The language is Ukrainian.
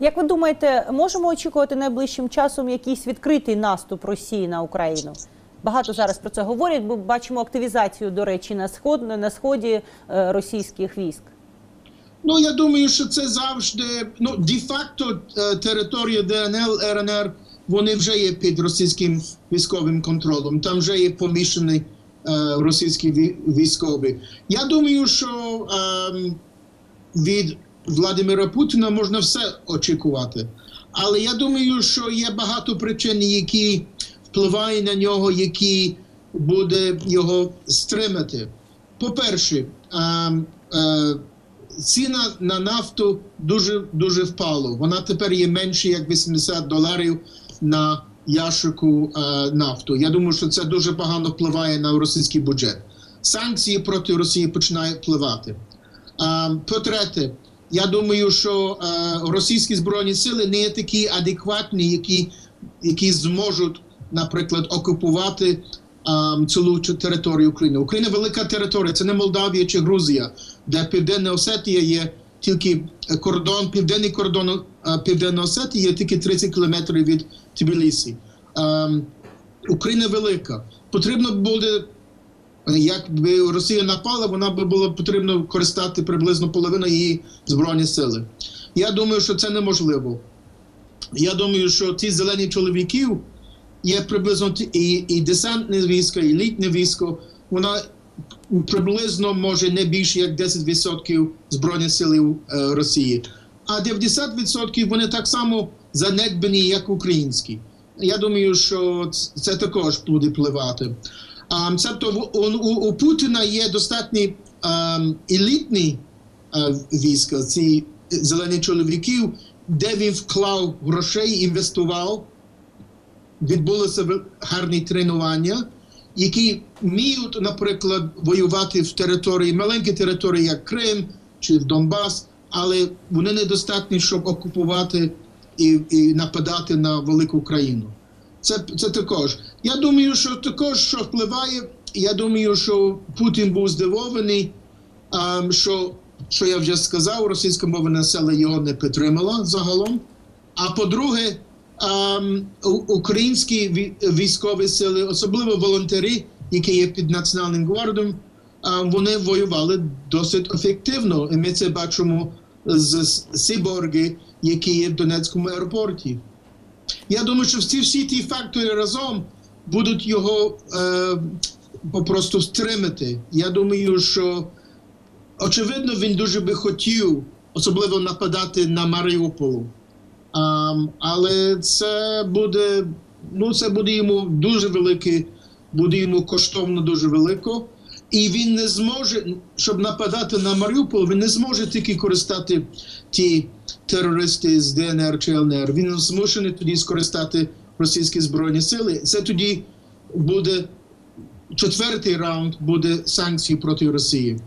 Як ви думаєте, можемо очікувати найближчим часом якийсь відкритий наступ Росії на Україну? Багато зараз про це говорять, бо бачимо активізацію, до речі, на сход на сході е, російських військ. Ну я думаю, що це завжди ну де-факто е, територія ДНЛ, РНР, вони вже є під російським військовим контролем. Там вже є помішані е, російські ві- військові. Я думаю, що ем, від Владимира Путіна можна все очікувати. Але я думаю, що є багато причин, які впливають на нього, які буде його стримати. По-перше, ціна на нафту дуже дуже впала. Вона тепер є менше як 80 доларів на ящику е, нафту. Я думаю, що це дуже погано впливає на російський бюджет. Санкції проти Росії починають впливати. По-третє, я думаю, що е, російські збройні сили не є такі адекватні, які, які зможуть, наприклад, окупувати ем, цілу територію України. Україна велика територія, це не Молдавія чи Грузія, де Південна Осетія є тільки е, кордон, південний кордон е, Південної Осетії є тільки 30 кілометрів від Тбілісі. Ем, Україна велика. Потрібно буде, якби Росія напала, вона би було потрібно користати приблизно половину її збройні сили. Я думаю, що це неможливо. Я думаю, що ті зелені чоловіків є приблизно і, і десантне військо, і літне військо. Вона приблизно може не більше як 10% збройних сил е, Росії. А 90% вони так само занедбані, як українські. Я думаю, що це також буде впливати. Тобто у, Путіна є достатньо елітні е, війська, ці зелені чоловіків, де він вклав грошей, інвестував, відбулося гарні тренування, які вміють, наприклад, воювати в території, маленькі території, як Крим чи в Донбас, але вони недостатні, щоб окупувати і, і нападати на велику країну. Це, це також. Я думаю, що також що впливає. Я думаю, що Путін був здивований, ем, що, що я вже сказав, російська мова населення його не підтримала загалом. А по-друге, ем, українські військові сили, особливо волонтери, які є під Національним гвардом, ем, вони воювали досить ефективно. І ми це бачимо з Сиборги, які є в Донецькому аеропорті. Я думаю, що всі, всі ті фактори разом будуть його е, попросту стримати. Я думаю, що очевидно він дуже би хотів, особливо нападати на Маріуполу. Um, але це буде, ну, це буде йому дуже велике, буде йому коштовно дуже велико. І він не зможе, щоб нападати на Маріуполь, він не зможе тільки користати ті терористи з ДНР чи ЛНР. Він змушений тоді скористати російські збройні сили. Це тоді буде четвертий раунд буде санкцій проти Росії.